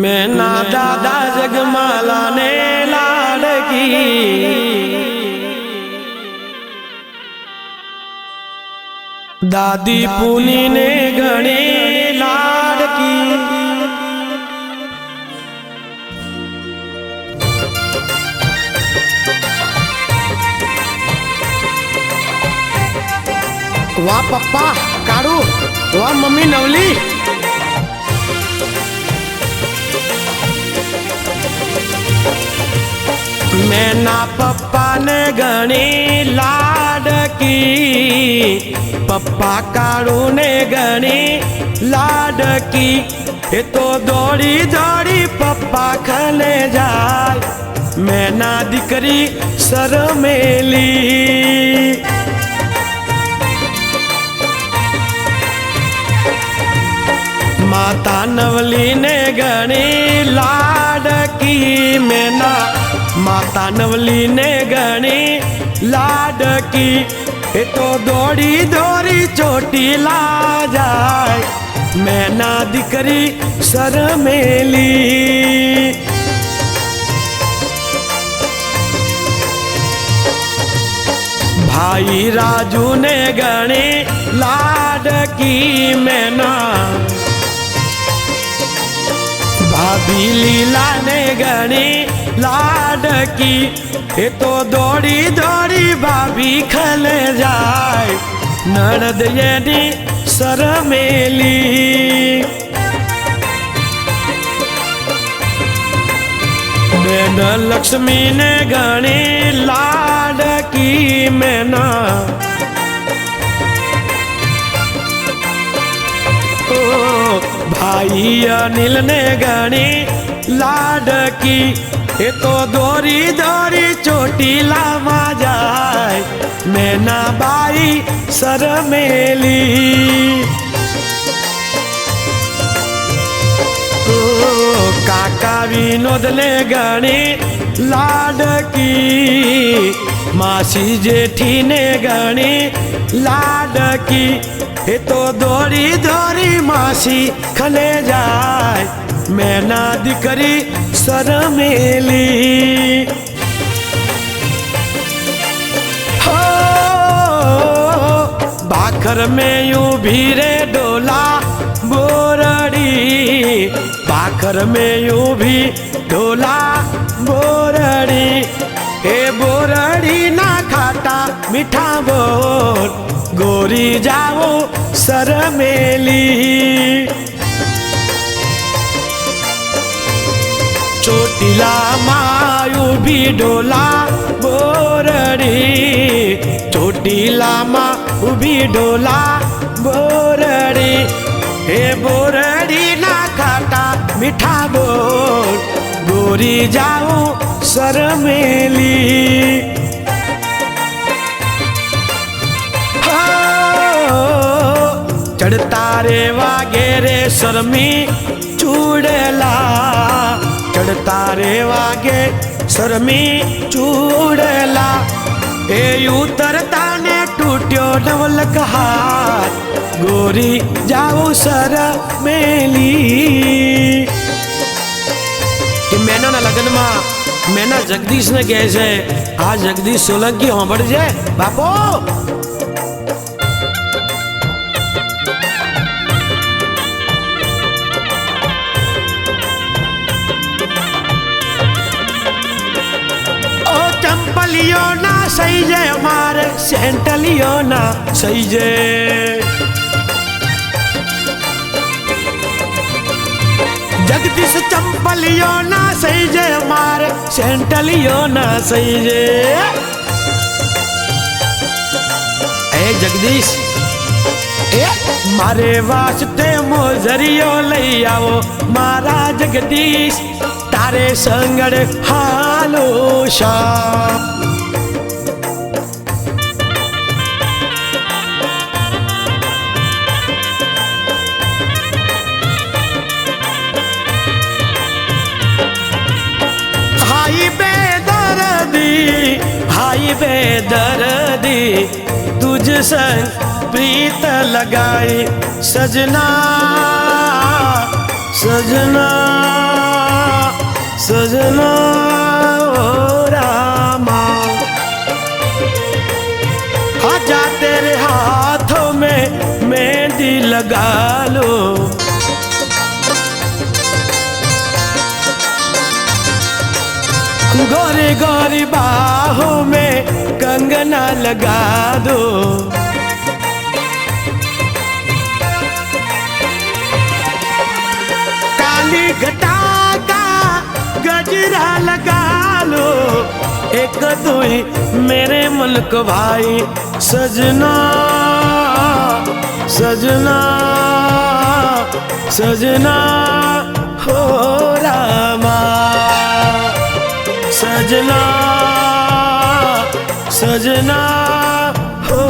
મેં ના દાદા જગમાલા ને લાડકી. દાદી પુની ને ઘણી લાડકી. વાહ પપ્પા, કાળુ. વાહ, મમ્મી નવલી. પપ્પાને ઘણી લાડકી પપ્પા કાળુને ઘણી લાડકી એ તો દોડી દોડી પપ્પા ખલે જાય મેના દીકરી સરમેલી માતા નવલીને ઘણી લાડકી મેના માતા નવલીને ઘણી લાડકી એ તો દોડી દોડી ચોટીલા જાય મેના દીકરી સરમેલી ભાઈ રાજુ ને ગણી લાડકી મેના ભાભી લીલા ને ગણી લાડકી એ તો દોડી દોડી ભાભી ખલે જાય નણદ એની સરમેલી બેન લક્ષ્મી ને ગણી લાડકી મેના भाई अनिल ने गणी, लाडकी ये तो दोरी दोरी चोटी लामा जाए मैं ना बाई सर मेली सरमेली काका विनोद ने गणी, लाडकी। માસી જેઠીને ગણી લાડકી એ તો દોડી દોડી માસી ખને જાય મેના દીકરી શરમેલી ભાખર મેં ઊભી રે ડોલા બોરડી ભાખર મેં ઊભી ડોલા બોરડી હે બોરડી ના ખાટા મીઠા બોલ ગોરી જાઓ સરમેલી. ચોટીલા માં ઊભી ડોલા બોરડી ચોટીલા માં ઊભી ડોલા બોરડી. હે બોરડી ના ખાટા મીઠા બોલ गोरी जाऊँ शर्मेली। चढ़ता रे वागे रे शर्मी चूड़ला। चढ़ता रे वागे शर्मी चूड़ला। ए उतरता ने टूट्यो नवलक कहा गोरी जाओ सर मेली મેનાના લગ્નમાં મેના જગદીશને કહે છે આ જગદીશ સોલંકી સાંભળજે બાપો ઓ ચંપલિયો ના સહી જે અમારે સેન્ટલિયો ના સહી જે જગદીશ ચંપલિયો ના સહી જે અમારે સેન્ટલિયો ના સહી જે એ જગદીશ, એ મારે વાસ્તે મોજરીઓ લઈ આવો. મારા જગદીશ, તારે સંગડ હાલો શા. हाई बे दर्दी तुझ संग प्रीत लगाई। सजना सजना सजना गोरी गोरी बाहों में कंगना लगा दो। काली घटा का गजरा लगा लो। एक दुई मेरे मुल्क भाई, सजना सजना सजना, हो रामा सजना सजना हो